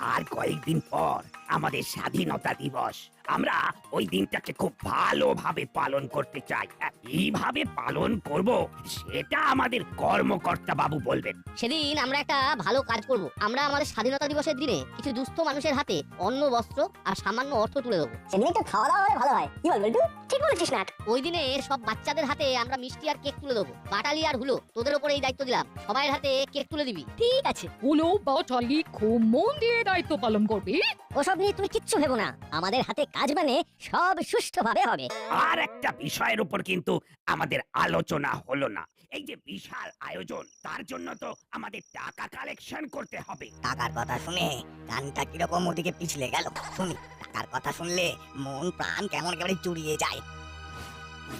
আর কয়েকদিন পর আমাদের স্বাধীনতা দিবস। আমরা ওই দিনটাকে খুব ভালোভাবে পালন করতে চাই। আর কীভাবে পালন করব সেটা আমাদের কর্মকর্তা বাবু বলবেন। সেদিন আমরা একটা ভালো কাজ করব। আমরা আমাদের স্বাধীনতা দিবসের দিনে কিছু দুস্থ মানুষের হাতে অন্ন বস্ত্র আর সামান্য অর্থ তুলে দেবো। সেদিন একটু খাওয়া দাওয়া হলে ভালো হয়। কি বল বল্টু? ঠিক বলেছিস না ওই দিনে সব বাচ্চাদের হাতে আমরা মিষ্টি আর কেক তুলে দেবো। বাটালি আর হুলো তোদের উপরে এই দায়িত্ব দিলাম। সবাই হাতে কেক তুলে দিবি। ঠিক আছে। হলো বাটালি খুব মন দিয়ে দায়িত্ব পালন করবি। ওসব নিয়ে তুমি কিচ্ছু ভেবো না। আমাদের হাতে কাজ মানে সব সুষ্ঠুভাবে হবে। আর একটা বিষয়ের উপর কিন্তু আমাদের আলোচনা হলো না। এই যে বিশাল আয়োজন তার জন্য তো আমাদের টাকা কালেকশন করতে হবে। টাকার কথা শুনে কানটা কীরকম ওদিকে পিছলে গেল। শুনি। টাকার কথা শুনলে মন প্রাণ কেমন একেবারে জুড়িয়ে যায়।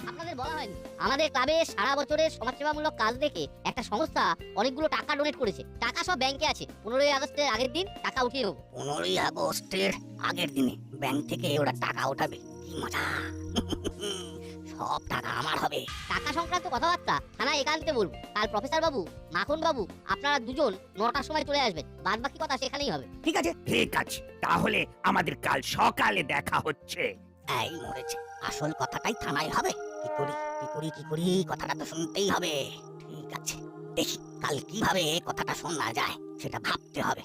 আপনাদের বলা হয়নি। আমাদের ক্লাবে সারা বছরের সমাজসেবামূলক কাজ দেখে একটা সংস্থা অনেকগুলো টাকা ডোনেট করেছে। টাকা সব ব্যাংকে আছে। পনেরোই আগস্টের আগের দিন টাকা উঠিয়ে নেব পনেরোই আগস্টের আগের দিনে ব্যাংক থেকে ওরা টাকা উঠাবে। কি মজা। সব টাকা আমার হবে। টাকা সংক্রান্ত কথাবার্তা থানা একান্তে বলব। কাল প্রফেসর বাবু মাখন বাবু আপনারা দুজন নটার সময় চলে আসবেন। বাদ বাকি কথা সেখানেই হবে। ঠিক আছে? ঠিক আছে। তাহলে আমাদের কাল সকালে দেখা হচ্ছে। এই মরেছে আসল কথাটাই থানায় হবে। কি করি কি করি কি করি কথাটা তো শুনতেই হবে। ঠিক আছে। দেখি কাল কীভাবে কথাটা শোনা যায় সেটা ভাবতে হবে।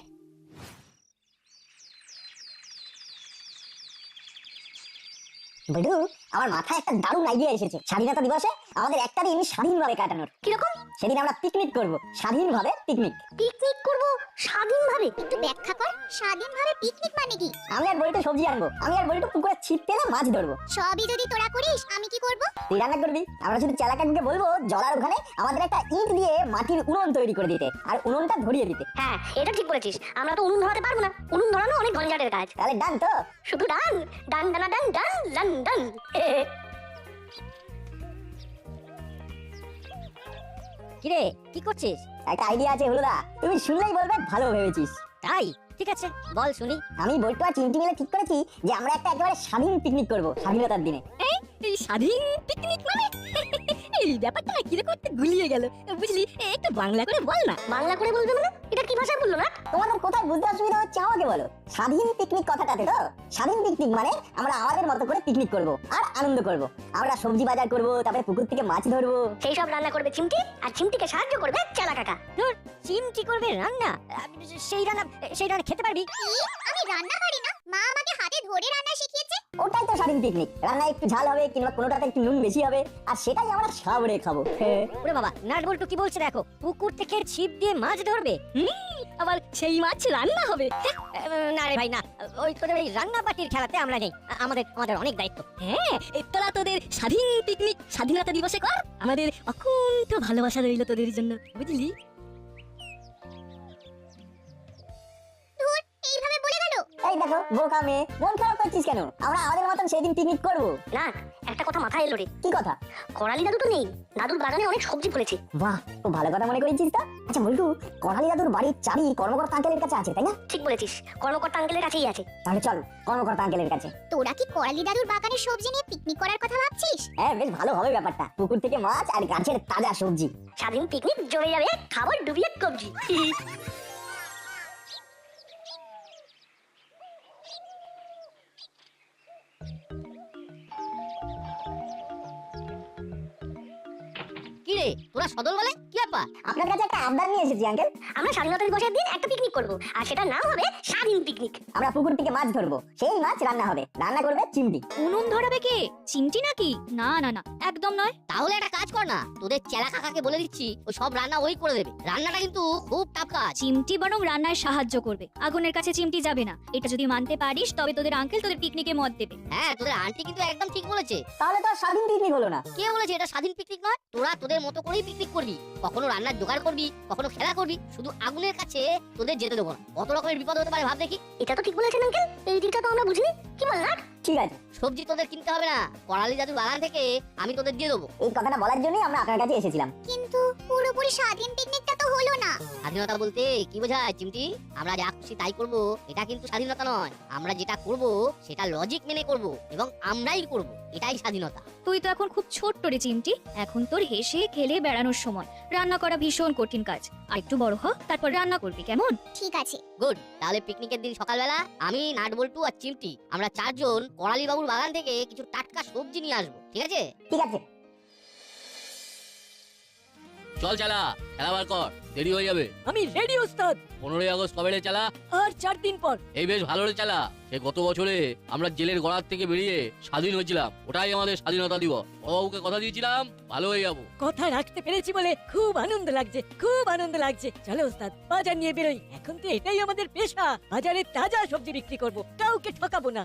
বল্টু আমার মাথায় একটা দারুণ আইডিয়া এসেছে। স্বাধীনতা দিবসে আমাদের একটা দিন স্বাধীনভাবে কাটানোর। কীরকম? সেদিন আমরা পিকনিক করব। স্বাধীনভাবে পিকনিক পিকনিক করব? স্বাধীনভাবে? একটু ব্যাখ্যা কর। স্বাধীনভাবে পিকনিক মানে কি? আমি আর বল্টু সবজি আনব। আমি আর বল্টু পুকুরে ছিপ পেলে মাছ ধরবো। সবই যদি তোরা করিস আমি কি করব? তুই রান্না করবি? আমরা শুধু চেলা কাকুকে বলব জলার ওখানে আমাদের একটা ইট দিয়ে মাটির উনুন তৈরি করে দিতে আর উনুনটা ধরিয়ে দিতে। হ্যাঁ এটা ঠিক বলেছিস। আমরা তো উনুন ধরাতে পারব না। উনুন ধরানো অনেক ঝঞ্ঝাটের কাজ তাহলে ডান তো। শুধু ডান। ডান ডানা ডান ডান ডান ডান। কিরে কি করছিস? একটা আইডিয়া আছে হলুদা। তুমি শুনলেই বলবে ভালো ভেবেছিস। তাই? ঠিক আছে বল শুনি। আমি বল্টু আর চিমটি মিলে ঠিক করেছি যে আমরা একটা একেবারে স্বাধীন পিকনিক করব স্বাধীনতার দিনে। এই স্বাধীন পিকনিক মানে? ব্যাপারটা গুলিয়ে গেল? বুঝলি? একটু বাংলা করে বল না। বাংলা করে বলবে মানে? এটা কি ভাষায় বলল না? তোমাদের কোথায় বুঝতে অসুবিধা হচ্ছে আমাকে বলো। স্বাধীন পিকনিক কথাটাতে তো? স্বাধীন পিকনিক মানে আমরা আমাদের মতো করে পিকনিক করব আর আনন্দ করব। আমরা সবজি বাজার করব তারপরে পুকুর থেকে মাছ ধরবো। সেই সব রান্না করবে চিমটি? আর চিমটিকে সাহায্য করবে চেলা কাকা। চিমটি করবে রান্না? সেই রান্না সেই রান্না খেতে পারবি? আমি রান্না পারি না। মা আমাকে হাতে ধরে রান্না শিখিয়েছে। ওটাই তো স্বাধীন পিকনিক রান্না একটু ঝাল হবে কিংবা কোনোটাতে একটু নুন বেশি হবে। আর সেটাই আমরা সাবড়ে খাব। ওরে বাবা, নাট বল্টু কি বলছে দেখো? পুকুর থেকে ছিপ দিয়ে মাছ ধরবে? আবার সেই মাছ রান্না হবে। না রে ভাই, না। ওই তোদের এই রান্না পার্টির খেলাতে আমরা নেই। আমাদের আমাদের অনেক দায়িত্ব। হ্যাঁ তোরা তোদের স্বাধীন পিকনিক, স্বাধীনতা দিবসে কর। আমাদের অকুণ্ঠ ভালোবাসা রইল তোদের জন্য, বুঝলি? এই দেখো বোকা মেয়ে মন খারাপ করছিস কেন? আমরা আমাদের মতন সেদিন পিকনিক করব। না একটা কথা মাথায় এলো রে। কি কথা? করালি দাদু তো নেই। দাদুর বাগানে অনেক সবজি ফলেছে। বাহ খুব ভালো কথা মনে করেছিস তো। আচ্ছা বল্টু কর্ণালী দাদুর বাড়ির চাবি কর্মকর্তা আঙ্কেলের কাছে আছে তাই না? ঠিক বলেছিস। কর্মকর্তা আঙ্কেলের কাছেই আছে। তাহলে চল কর্মকর্তা আঙ্কেলের কাছে। তোরা কি করালি দাদুর বাগানে সবজি নিয়ে পিকনিক করার কথা ভাবছিস? হ্যাঁ বেশ ভালো হবে ব্যাপারটা। পুকুর থেকে মাছ আর গাছের তাজা সবজি। স্বাধীন পিকনিক জমে যাবে খাবার ডুবিয়ে কবজি। রে তোরা সদল বলে কি ব্যাপার? আপনার কাছে একটা আবদার নিয়ে এসেছি আঙ্কেল আমরা স্বাধীনতা দিবসের দিন একটা পিকনিক করব আর সেটার নাম হবে স্বাধীন পিকনিক আমরা পুকুর থেকে মাছ ধরবো সেই মাছ রান্না হবে। রান্না করবে চিমটি। উনুন ধরাবে কে? চিমটি নাকি? না না না একদম নয়। তাহলে একটা কাজ কর না তোদের চেলা কাকাকে বলে দিচ্ছি ওই সব রান্না ওই করে দেবে। রান্নাটা কিন্তু খুব টাফ কাজ। চিমটি বরং রান্নায় সাহায্য করবে। আগুনের কাছে চিমটি যাবে না। এটা যদি মানতে পারিস তবে তোদের আঙ্কেল তোদের পিকনিকে মত দেবে। হ্যাঁ তোদের আন্টি কিন্তু একদম ঠিক বলেছে। তাহলে তো স্বাধীন পিকনিক হলো না। কে বলেছে এটা স্বাধীন পিকনিক নয়? তোরা তোদের মতো করেই পিকনিক করবি। কখনো রান্নার জোগাড় করবি কখনো খেলা করবি শুধু আগুনের কাছে তোদের যেতে দেবো না। কত রকমের বিপদ হতে পারে ভাব দেখি। এটা তো ঠিক বলেছেন আঙ্কেল এই দিকটা তো আমরা বুঝিনি। কি বললাম ঠিক আছে। সবজি তোদের কিনতে হবে না। করালি জাদু বাগান থেকে আমি তোদের দিয়ে দেবো। এই কথাটা বলার জন্যই আমরা আপনার কাছে এসেছিলাম। কিন্তু পুরোপুরি স্বাধীন পিকনিকটা তো হলো না। স্বাধীনতা বলতে কি বোঝায় চিমটি? আমরা যা খুশি তাই করব এটা কিন্তু স্বাধীনতা নয়। আমরা যেটা করব সেটা লজিক মেনে করব এবং আমরাই করব। এটাই স্বাধীনতা। তুই তো এখন খুব ছোট্ট রে চিমটি। এখন তোর হেসে খেলে বেড়ানোর সময়। রান্না করা ভীষণ কঠিন কাজ। আর একটু বড় হ তারপর রান্না করবি কেমন? ঠিক আছে। গুড তাহলে পিকনিকের দিন সকালবেলা আমি নাটবল্টু আর চিমটি আমরা চারজন করালি বাবুর বাগান থেকে কিছু টাটকা সবজি নিয়ে আসব ঠিক আছে? ঠিক আছে। চল চালা খেলাবার কর দেরি হয়ে যাবে। আমি রেডি ওস্তাদ। পনেরোই আগস্ট কবে রে চালা? আর চার দিন পর। এই বেশ ভালো রে চালা সে গত বছরে আমরা জেলের গড়ার থেকে বেরিয়ে স্বাধীন হয়েছিলাম ওটাই আমাদের স্বাধীনতা দিবস। বাবুকে কথা দিয়েছিলাম ভালো হয়ে যাব। কথা রাখতে পেরেছি বলে খুব আনন্দ লাগছে খুব আনন্দ লাগছে। চলো ওস্তাদ বাজার নিয়ে বেরোই। এখন তো এটাই আমাদের পেশা বাজারে তাজা সবজি বিক্রি করব কাউকে ঠকাবো না।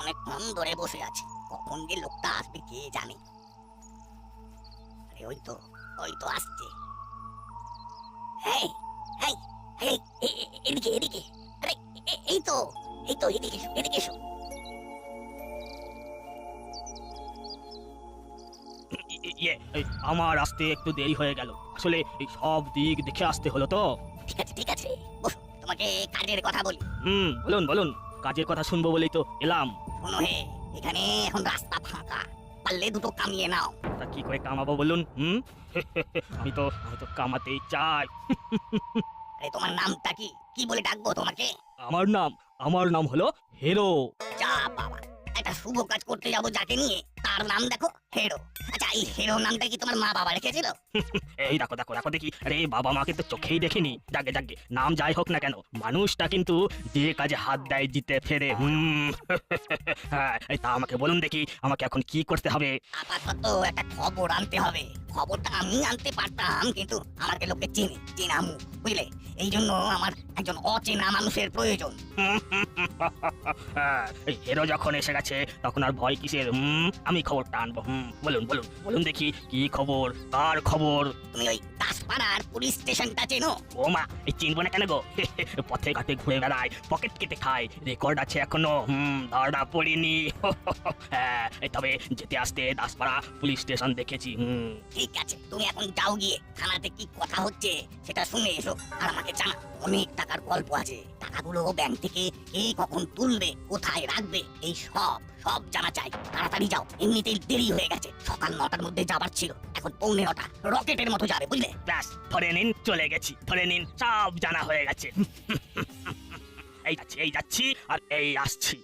অনেকক্ষণ ধরে বসে আছি। কখন যে লোকটা আসবে কে জানে? আরে ওই তো ওই তো আসছে। এদিকে এদিকে। আরে এই তো এই তো এদিকে এসো এদিকে এসো। ইয়ে আমার আসতে একটু দেরি হয়ে গেল। আসলে সব দিক দেখে আসতে হলো তো। ঠিক আছে ঠিক আছে। তোমাকে কাজের কথা বলি। হুম বলুন বলুন। কাজের কথা শুনব বলেই তো এলাম। শোনো হে এখানে এখন রাস্তা ফাঁকা। পারলে দুটো কামিয়ে নাও। তা কি করে কামাবো বলুন হুম? আমি তো আমি তো কামাতেই চাই। আরে তোমার নামটা কি? কি বলে ডাকবো তোমাকে? আমার নাম আমার নাম হলো হেরো। যা বাবা। একটা শুভ কাজ করতে যাব যাকে নিয়ে। তার নাম দেখো হেরো। আচ্ছা এই হেরো নামটা কি তোমার মা বাবা রেখেছিল? এই দেখো দেখো দেখো দেখি। আরে বাবা মাকে তো চোখেই দেখিনি। যাকে যাকে নাম যাই হোক না কেন মানুষটা কিন্তু যে কাজে হাত দেয় জিতে ফেরে হুম। হ্যাঁ এই তা আমাকে বলুন দেখি আমাকে এখন কি করতে হবে? আপাতত একটা খবর আনতে হবে। খবরটা আমি আনতে পারতাম কিন্তু আমাকে লোকে চিনি চিনামু বুঝলে? এই জন্য আমার একজন অচেনা মানুষের প্রয়োজন। হ্যাঁ, হেরো যখন এসে গেছে তখন আর ভয় কিসের? হুম আমি খবরটা আনব হুম বলুন বলুন বলুন দেখি কি খবর? কার খবর? তুমি ওই দাসপাড়ার পুলিশ স্টেশনটা চেনো? ও মা এই চিনবো না কেন গো? পথে ঘাটে ঘুরে বেড়ায় পকেট কেটে খায় রেকর্ড আছে এখনও হুম ধরা পড়িনি। হ্যাঁ তবে যেতে আসতে দাসপাড়া পুলিশ স্টেশন দেখেছি হুম। ঠিক আছে তুমি এখন যাও গিয়ে থানাতে কি কথা হচ্ছে সেটা শুনে এসো আর আমাকে জানা অনেক টাকার গল্প আছে। টাকাগুলো ব্যাংক থেকে কে কখন তুলবে কোথায় রাখবে এই সব। সব জানা চাই। তাড়াতাড়ি যাও এমনিতেই দেরি হয়ে গেছে। সকাল নটার মধ্যে যাবার ছিল। এখন পৌনে নটা রকেটের মতো যাবে বুঝলে? ব্যাস ধরে নিন চলে গেছি। ধরে নিন সব জানা হয়ে গেছে। এই যাচ্ছি এই যাচ্ছি আর এই আসছি।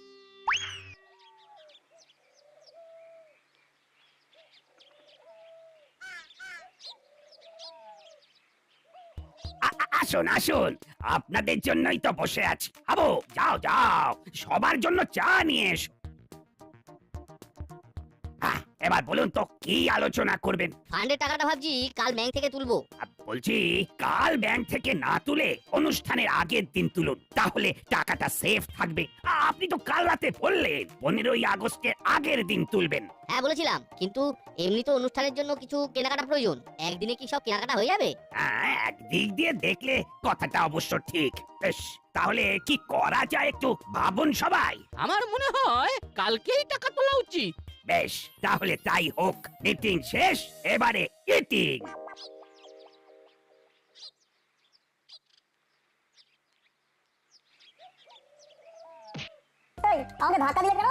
আসুন আসুন। আপনাদের জন্যই তো বসে আছি। আবো যাও যাও। সবার জন্য চা নিয়ে এসো। আহ, এবার বলুন তো কি আলোচনা করবেন? ফান্ডের টাকাটা ভাবছি কাল ব্যাংক থেকে তুলবো। আ, বলছি কাল ব্যাংক থেকে না তুলে অনুষ্ঠানের আগের দিন তুলুন তাহলে টাকাটা সেফ থাকবে। আ, আপনি তো কাল রাতে বললেন পনেরোই আগস্টের আগের দিন তুলবেন। হ্যাঁ বলেছিলাম কিন্তু এমনি তো অনুষ্ঠানের জন্য কিছু কেনাকাটা প্রয়োজন। একদিনে কি সব কেনাকাটা হয়ে যাবে? হ্যাঁ, একদিক দিয়ে দেখলে কথাটা অবশ্য ঠিক। বেশ তাহলে কি করা যায় একটু ভাবুন সবাই। আমার মনে হয় কালকেই টাকা তোলা উচিত। বেশ তাহলে তাই হোক। মিটিং শেষ এবারে ইটিং এই আমাকে ধাক্কা দিলে কেন?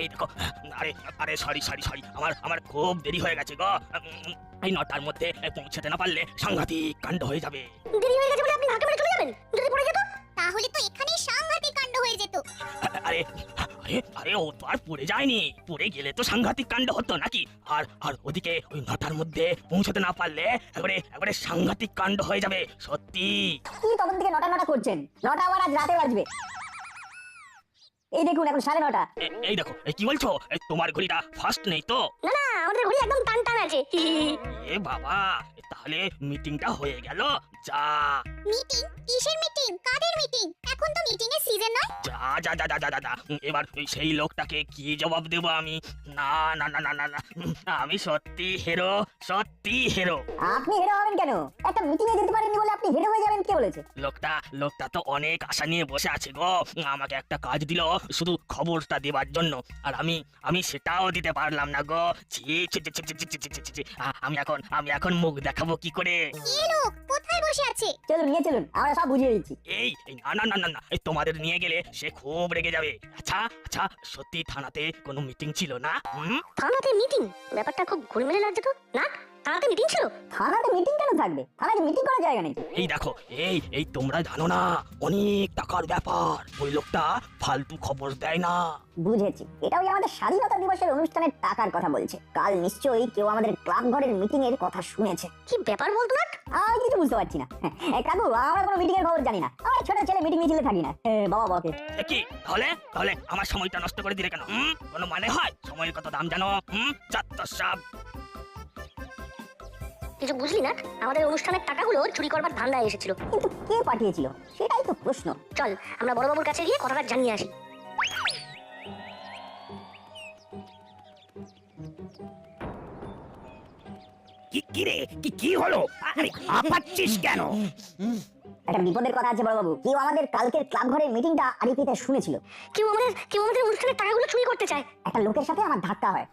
এই দেখো আরে আরে সরি সরি সরি আমার আমার খুব দেরি হয়ে গেছে গো। এই নটার মধ্যে পৌঁছাতে না পারলে সাংঘাতিক কাণ্ড হয়ে যাবে। দেরি হয়ে গেছে বলে আপনি ধাক্কা মেরে চলে যাবেন? যদি পড়ে যেত তাহলে তো এখানেই সাংঘাতিক কাণ্ড হয়ে যেত। আরে আরে আরে ও তো আর পড়ে যায়নি। পড়ে গেলে তো সাংঘাতিক কাণ্ড হতো নাকি? আর আর ওদিকে ওই নটার মধ্যে পৌঁছাতে না পারলে একবারে একবারে সাংঘাতিক কাণ্ড হয়ে যাবে, সত্যি। কি তখন থেকে নটা নটা করছেন। নটা আবার আজ রাতে বাজবে। এই দেখুন এখন সাড়ে নটা। এই দেখো এই কি বলছো? তোমার ঘড়িটা ফার্স্ট নেই তো? না না আমাদের ঘড়ি একদম টান টান আছে এ বাবা তাহলে মিটিংটা হয়ে গেল। যা। মিটিং কিসের মিটিং কাদের মিটিং এখন তো মিটিং এর সিজন নয়। যা যা যা যা যা যা এবার সেই লোকটাকে কি জবাব দেবো আমি? না না না না না না। আমি সত্যি হেরো সত্যি হেরো আপনি হেরো হবেন কেন? একটা মিটিং এ যেতে পারেননি বলে আপনি হেরো হয়ে যাবেন কে বলেছে? লোকটা লোকটা তো অনেক আশা নিয়ে বসে আছে গো। আমাকে একটা কাজ দিল শুধু খবরটা দেবার জন্য। আর আমি আমি সেটাও দিতে পারলাম না গো। ছি ছি ছি ছি ছি ছি ছি ছি। আ- আমি এখন আমি এখন মুখ দেখাবো কি করে? এ লোক কোথায় বসে আছে? চলুন নিয়ে চলুন আমরা সব বুঝিয়ে দিচ্ছি এই এই না না না না না এই তোমাদের নিয়ে গেলে সে খুব রেগে যাবে। আচ্ছা আচ্ছা সত্যি থানাতে কোনো মিটিং ছিল না? হুম? থানাতে মিটিং ব্যাপারটা খুব ঘুরমেলে লাগছে তো না? থানাতে মিটিং ছিল? থানাতে মিটিং কেন থাকবে? থানাতে মিটিং করার জায়গা নেই এই দেখো এই এই তোমরা জানো না অনেক টাকার ব্যাপার। ওই লোকটা ফালতু খবর দেয় না। বুঝেছি। এটা ওই আমাদের স্বাধীনতা দিবসের অনুষ্ঠানের টাকার কথা বলছে। কাল নিশ্চয়ই কেউ আমাদের ক্লাব ঘরের মিটিং এর কথা শুনেছে। কি ব্যাপার বলতো না আমি কিছু বুঝতে পারছি না। কাকু আমরা কোনো মিটিং এর খবর জানি না। আমরা ছোট ছেলে মিটিং মিছিলে থাকি না। বাবা বাবাকে। কি? তাহলে? তাহলে আমার সময়টা নষ্ট করে দিলে কেন? কোনো মানে হয়? সময়ের কত দাম জানো? হুম? চাত্তর সব কিছু বুঝলি না আমাদের অনুষ্ঠানের টাকাগুলো চুরি করবার ধান্দায় এসেছিল। কিন্তু কে পাঠিয়েছিল? সেটাই তো প্রশ্ন। চল আমরা বড়বাবুর কাছে গিয়ে কথাটা জানিয়ে আসি। কি কি রে? কি কি হলো? আরে আপাচ্ছিস কেন? একটা বিপদের কথা আছে বড়বাবু। কেউ আমাদের কালকের ক্লাব ঘরের মিটিংটা আরিপিতে শুনেছিল। কেউ আমাদের কেউ আমাদের অনুষ্ঠানের টাকাগুলো চুরি করতে চায়। একটা লোকের সাথে আমার ধাক্কা হয়।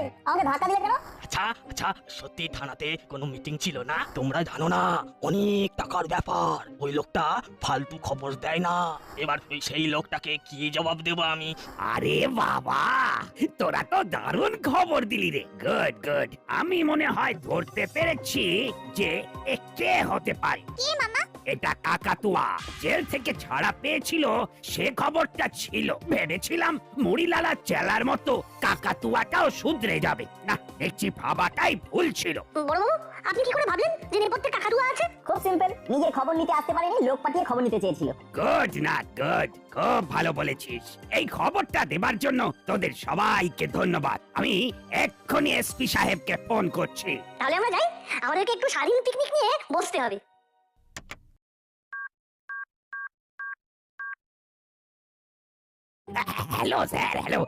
এই আমাকে ধাক্কা দিলে কেন? আচ্ছা আচ্ছা সত্যি থানাতে কোনো মিটিং ছিল না? তোমরা জানো না অনেক টাকার ব্যাপার। ওই লোকটা ফালতু খবর দেয় না। এবার ওই সেই লোকটাকে কি জবাব দেবো আমি? আরে বাবা তোরা তো দারুণ খবর দিলি রে। গুড গুড আমি মনে হয় ধরতে পেরেছি যে এ কে হতে পারে। কে মামা? এটা কাকাতুয়া। জেল থেকে ছাড়া পেয়েছিল সে খবরটা ছিল। ভেবেছিলাম মুড়িলালা চেলার মতো কাকাতুয়াটাও শুধরে যাবে। না দেখছি ভাবাটাই ভুল ছিল। বড়বাবু আপনি কি করে ভাবলেন যে নেপথ্যে টাকাটুয়া আছে? খুব সিম্পল নিজে খবর নিতে আসতে পারেনি লোক পাঠিয়ে খবর নিতে চেয়েছিল। গুড না গুড খুব ভালো বলেছিস। এই খবরটা দেবার জন্য তোদের সবাইকে ধন্যবাদ। আমি এক্ষুনি এসপি সাহেবকে ফোন করছি। তাহলে আমরা যাই আমাদেরকে একটু স্বাধীন পিকনিক নিয়ে বসতে হবে। হ্যালো স্যার হ্যালো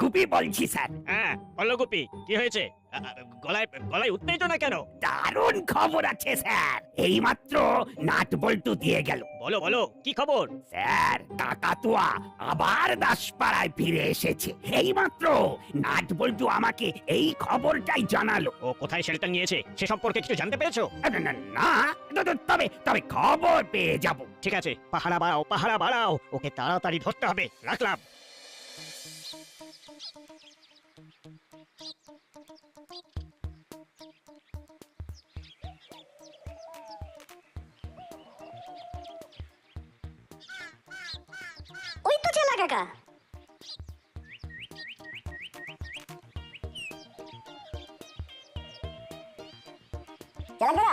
গুপি বলছি স্যার হ্যাঁ বলো গুপি কি হয়েছে? আ, আ, গলায় গলায় উত্তেজনা কেন? দারুণ খবর আছে স্যার এইমাত্র নাট বল্টু দিয়ে গেল। বলো বলো কি খবর? স্যার কাকাতুয়া আবার দাসপাড়ায় ফিরে এসেছে। এইমাত্র নাট বল্টু আমাকে এই খবরটাই জানালো। ও কোথায় শেল্টার নিয়েছে সে সম্পর্কে কিছু জানতে পেরেছ? না, না, না তো- তো- তবে তবে খবর পেয়ে যাব। ঠিক আছে পাহারা বাড়াও পাহারা বাড়াও ওকে তাড়াতাড়ি ধরতে হবে। রাখলাম। না কাকা।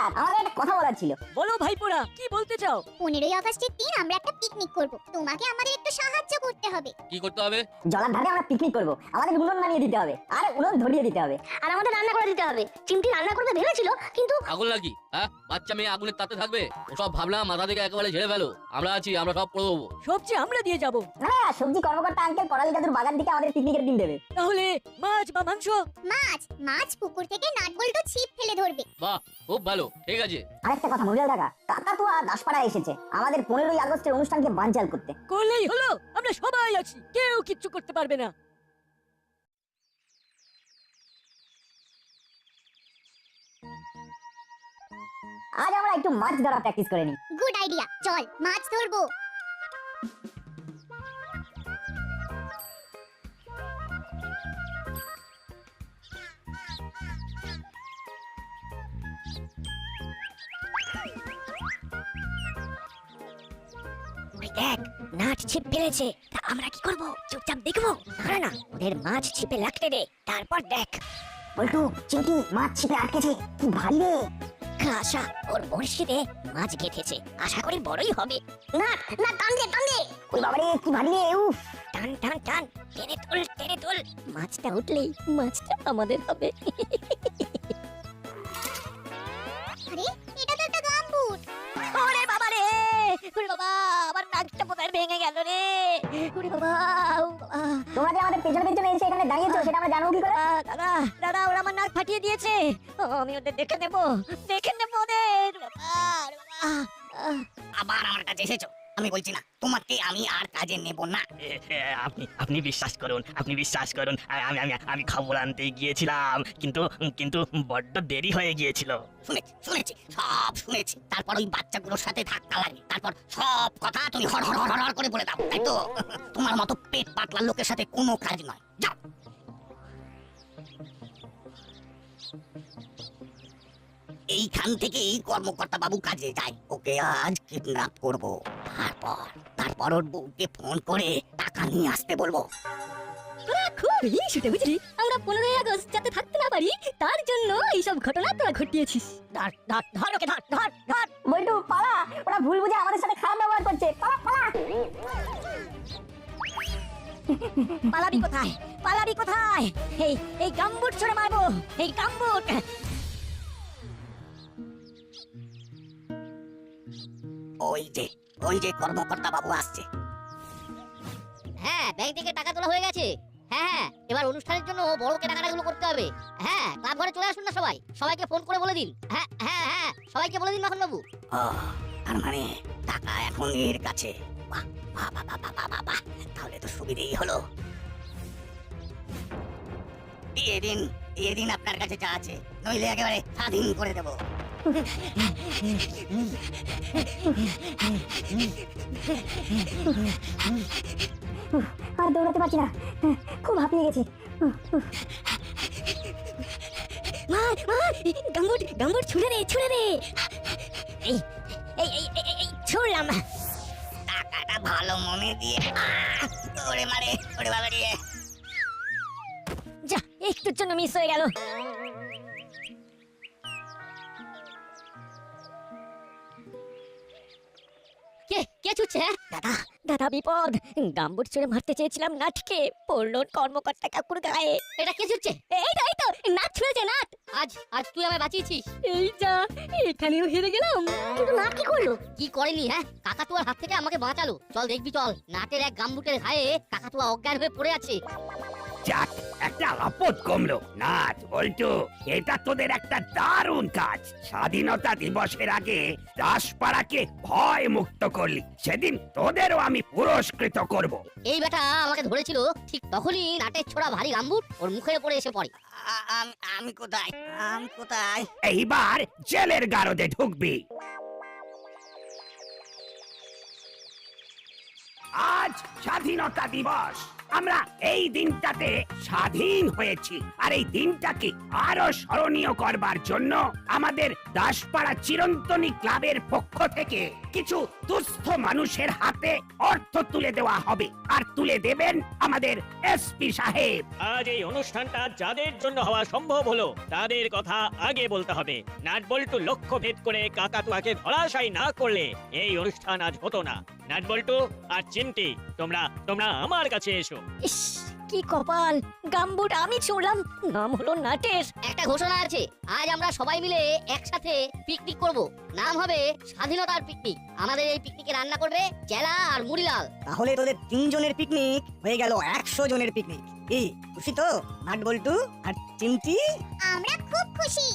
চালাকেরা আমাদের একটা কথা বলার ছিল। বলো ভাইপোরা কি বলতে চাও? পনেরোই আগস্টের দিন আমরা একটা পিকনিক করব। তোমাকে আমাদের একটু সাহায্য করতে হবে। কি করতে হবে? জলার ধারে আমরা পিকনিক করব। আমাদের উনুন বানিয়ে দিতে হবে আর উনুন ধরিয়ে দিতে হবে। আর আমাদের রান্না করে দিতে হবে। চিমটি রান্না করবে ভেবেছিল কিন্তু আগুন লাগি হ্যাঁ? বাচ্চা মেয়ে আগুনের তাতে থাকবে ওসব ভাবলাম মাথা থেকে একেবারে ঝেড়ে ফেলো। আমরা আছি আমরা সব করে দেবো। সবচেয়ে আমরা দিয়ে যাব। না, সবজি কর্মকর্তা আঙ্কেল করালি দাদুর বাগান থেকে আমাদের পিকনিকের দিন দেবে। তাহলে মাছ বা মাংস? মাছ মাছ পুকুর থেকে নাটবল্টু ছিপ ফেলে ধরবে। বাহ খুব ভালো। ঠিক আছে। আরেকটা কথা মনে রাখা কাকাতুয়া দাসপাড়া এসেছে। আমাদের পনেরোই আগস্টের অনুষ্ঠানকে বানচাল করতে। করলেই হলো আমরা সবাই আছি কেউ কিচ্ছু করতে পারবে না। আজ আমরা একটু মাছ ধরা প্র্যাকটিস করে নিই। গুড আইডিয়া চল মাছ ধরবো। দেখ নাট ছিপ ফেলেছে। তা আমরা কি করব? চুপচাপ দেখব? না না ওদের মাছ ছিপে লাগতে দে তারপর দেখ। বল্টু চিমটি মাছ ছিপে আটকেছে। কি ভারী রে। আশা ওর বড়শিতে মাছ গেঁথেছে। আশা করি বড়ই হবে। না না টান দে টান দে। ওই বাবারে কি ভারী রে উফ। টান টান টান টেনে তুল টেনে তুল। মাছটা উঠলেই মাছটা আমাদের হবে। আরে তোমরা যে আমাদের পেছনে পেছনে এসে এখানে দাঁড়িয়েছো সেটা আমরা জানব কি করে? দাদা দাদা ওরা আমার নাক ফাটিয়ে দিয়েছে। ও, আমি ওদের দেখে নেব দেখে নেব ওদের। আবার আমার কাছে এসেছ? আমি বলছি না তোমাকে আমি আর কাজে নেব না। আপনি আপনি বিশ্বাস করুন আপনি বিশ্বাস করুন আমি আমি আমি খবর আনতে গিয়েছিলাম কিন্তু কিন্তু বড্ড দেরি হয়ে গিয়েছিল। শুনেছি শুনেছি সব শুনেছি। তারপর ওই বাচ্চাগুলোর সাথে ধাক্কা লাগে। তারপর সব কথা তুমি হর হর হর হর হর করে বলে দাও তাই তো? তোমার মতো পেট পাতলা লোকের সাথে কোনো কাজ নয়। যাও। এইখান থেকে এই কর্মকর্তা বাবু কাজে যায়। ওকে আজ কিডন্যাপ করব। তারপর তারপর ওর বউকে ফোন করে টাকা নিয়ে আসতে বলব। তোরা খুব বুঝলি? আমরা পনেরোই আগস্ট যাতে থাকতে না পারি তার জন্য এইসব ঘটনা তোরা ঘটিয়েছিস। ধর ধর ধর ওকে ধর ধর ধর। বল্টু পালা। ওরা ভুল বুঝে আমাদের সাথে খারাপ ব্যবহার করছে। পালা পালা। পালাবি কোথায়? পালাবি কোথায়? এই এই গাম্বুট ছড়ে মারবো। এই গাম্বুট। ওই যে ওই যে কর্মকর্তা বাবু আসছে। হ্যাঁ ব্যাংক থেকে টাকা তোলা হয়ে গেছে। হ্যাঁ হ্যাঁ এবার অনুষ্ঠানের জন্য বড় কেনাকাটাগুলো করতে হবে। হ্যাঁ ক্লাব ঘরে চলে আসুন না সবাই। সবাইকে ফোন করে বলে দিন। হ্যাঁ হ্যাঁ হ্যাঁ সবাইকে বলে দিন মাখন বাবু তার মানে টাকা এখন এর কাছে। বাহ বাহ বাহ বাহ বাহ, বাহ, বাহ, বাহ। তাহলে তো সুবিধেই হলো। দিয়ে দিন দিয়ে দিন আপনার কাছে যা আছে নইলে একেবারে স্বাধীন করে দেবো। আর দৌড়াতে পারছি না। খুব হাঁপিয়ে গেছি। ছুড়ে ছুড়ে রে এই এই এই ভালো দিয়ে যা, একটুর জন্য মিস হয়ে গেল। ছুটছে হ্যাঁ দাদা দাদা বিপদ। গাম্বুট ছুড়ে মারতে চেয়েছিলাম নাটকে পড়ল কর্মকর্তা কাকুর গায়ে। এটা কে ছুটছে এই তো এই তো নাট ছুড়েছে নাট আজ আজ তুই আমায় বাঁচিয়েছিস। এই যা এখানেও হেরে গেলাম। কিন্তু নাট কি করল? কি করেনি হ্যাঁ? কাকাতুয়ার হাত থেকে আমাকে বাঁচালো। চল দেখবি চল। নাটের এক গাম্বুটের ঘায়ে কাকাতুয়া অজ্ঞান হয়ে পড়ে আছে। যাক একটা আপদ কমলো। নাচ বল্টু এটা তোদের একটা দারুণ কাজ। স্বাধীনতা দিবসের আগে দাসপাড়াকে ভয় মুক্ত করলি। সেদিন তোদেরও আমি পুরস্কৃত করব। এই বেটা আমাকে ধরেছিল ঠিক তখনই নাটের ছোড়া ভারী গাম্বুট ওর মুখের উপরে এসে পড়ে। আ- আম- আমি কোথায়? আমি কোথায়? এইবার জেলের গারদে ঢুকবি। আজ স্বাধীনতা দিবস। আমরা এই দিনটাতে স্বাধীন হয়েছি। আর এই দিনটাকে আরও স্মরণীয় করবার জন্য আমাদের দাসপাড়া চিরন্তনী ক্লাবের পক্ষ থেকে কিছু দুস্থ মানুষের হাতে অর্থ তুলে দেওয়া হবে। আর তুলে দেবেন আমাদের এসপি সাহেব। আজ এই অনুষ্ঠানটা যাদের জন্য হওয়া সম্ভব হলো, তাদের কথা আগে বলতে হবে। নাটবল্টু লক্ষ্য ভেদ করে কাকাতুয়াকে ধরাশায়ী না করলে এই অনুষ্ঠান আজ হতো না। নাটবল্টু আর চিমটি তোমরা তোমরা আমার কাছে এসো। ইস কি কপাল। গাম্বুট আমি ছুড়লাম। নাম হলো নাটের একটা ঘোষণা আছে। আজ আমরা সবাই মিলে একসাথে পিকনিক করব। নাম হবে স্বাধীনতার পিকনিক আমাদের এই পিকনিকে রান্না করবে চেলা আর মুড়িলাল। তাহলে তোদের তিনজনের পিকনিক হয়ে গেল একশো জনের পিকনিক কি খুশি তো? নাট বল্টু আর চিমটি? আমরা খুব খুশি!